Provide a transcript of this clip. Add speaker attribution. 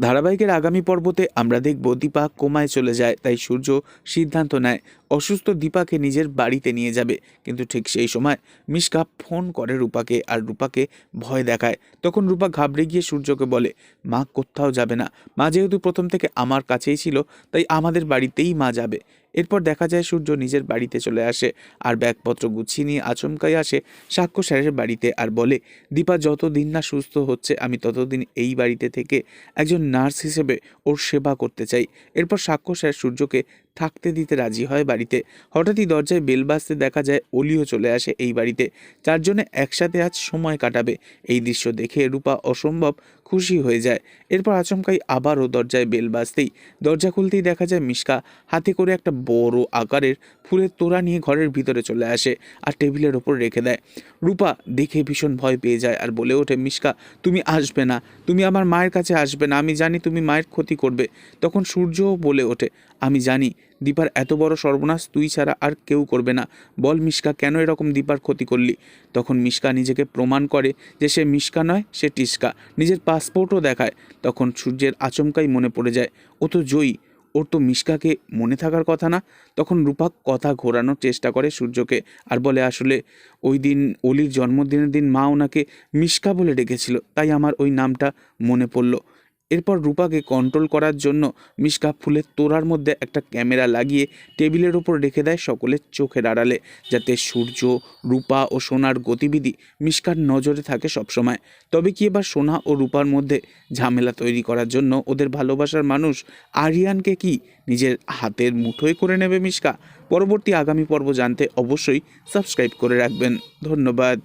Speaker 1: ধারাবাহিকের আগামী পর্বতে আমরা দেখব দীপা কোমায় চলে যায়, তাই সূর্য সিদ্ধান্ত নেয়, অসুস্থ দীপাকে নিজের বাড়িতে নিয়ে যাবে। কিন্তু ঠিক সেই সময় মিশকা ফোন করে রূপাকে আর রূপাকে ভয় দেখায়। তখন রূপা ঘাবড়ে গিয়ে সূর্যকে বলে, মা কোথাও যাবে না। মা যেহেতু প্রথম থেকে আমার কাছেই ছিল, তাই আমাদের বাড়িতেই মা যাবে। এরপর দেখা যায় সূর্য নিজের বাড়িতে চলে আসে আর ব্যাগপত্র গুছিয়ে নিয়ে আচমকাই আসে। সাক্ষ্য স্যারের বাড়িতে আর বলে, দীপা, যতদিন না সুস্থ হচ্ছে, আমি ততদিন এই বাড়িতে থেকে একজন নার্স হিসেবে ওর সেবা করতে চাই। এরপর সাক্ষ্য স্যার সূর্যকে থাকতে দিতে রাজি হয় বাড়িতে। হঠাৎই দরজায় বেল বাজতে দেখা যায় অলিও চলে আসে এই বাড়িতে। চারজনে একসাথে আজ সময় কাটাবে। এই দৃশ্য দেখে রূপা অসম্ভব খুশি হয়ে যায়। এরপর আচমকাই আবারও দরজায় বেল বাজতেই দরজা খুলতেই দেখা যায় মিশকা হাতে করে একটা বড় আকারের ফুলের তোড়া নিয়ে ঘরের ভিতরে চলে আসে আর টেবিলের ওপর রেখে দেয়। রূপা দেখে ভীষণ ভয় পেয়ে যায় আর বলে ওঠে, মিশকা, তুমি আসবে না। তুমি আমার মায়ের কাছে আসবে না। আমি জানি তুমি মায়ের ক্ষতি করবে। তখন সূর্যও বলে ওঠে, আমি জানি দীপার এত বড় সর্বনাশ তুই ছাড়া আর কেউ করবে না। বল মিশকা, কেন এরকম দীপার ক্ষতি করলি? তখন মিশকা নিজেকে প্রমাণ করে যে সে মিশকা নয়, সে টিস্কা। নিজের পাসপোর্টও দেখায়। তখন সূর্যের আচমকাই মনে পড়ে যায়। ও তো জয়ী। ওর তো মিশকাকে মনে থাকার কথা না। তখন রূপাক কথা ঘোরানোর চেষ্টা করে সূর্যকে আর বলে, আসলে ওই দিন, অলির জন্মদিনের দিন মা ওনাকে মিশকা বলে ডেকেছিল। তাই আমার ওই নামটা মনে পড়ল। এরপর রূপাকে কন্ট্রোল করার জন্য মিশকা ফুলের তোড়ার মধ্যে একটা ক্যামেরা লাগিয়ে টেবিলের ওপর রেখে দেয় সকলের চোখের আড়ালে, যাতে সূর্য, রূপা ও সোনার গতিবিধি মিশকার নজরে থাকে সবসময়। তবে কি এবার সোনা ও রূপার মধ্যে ঝামেলা তৈরি করার জন্য ওদের ভালোবাসার মানুষ আরিয়ানকে কি নিজের হাতের মুঠোয় করে নেবে মিশকা? পরবর্তী আগামী পর্ব জানতে অবশ্যই সাবস্ক্রাইব করে রাখবেন। ধন্যবাদ।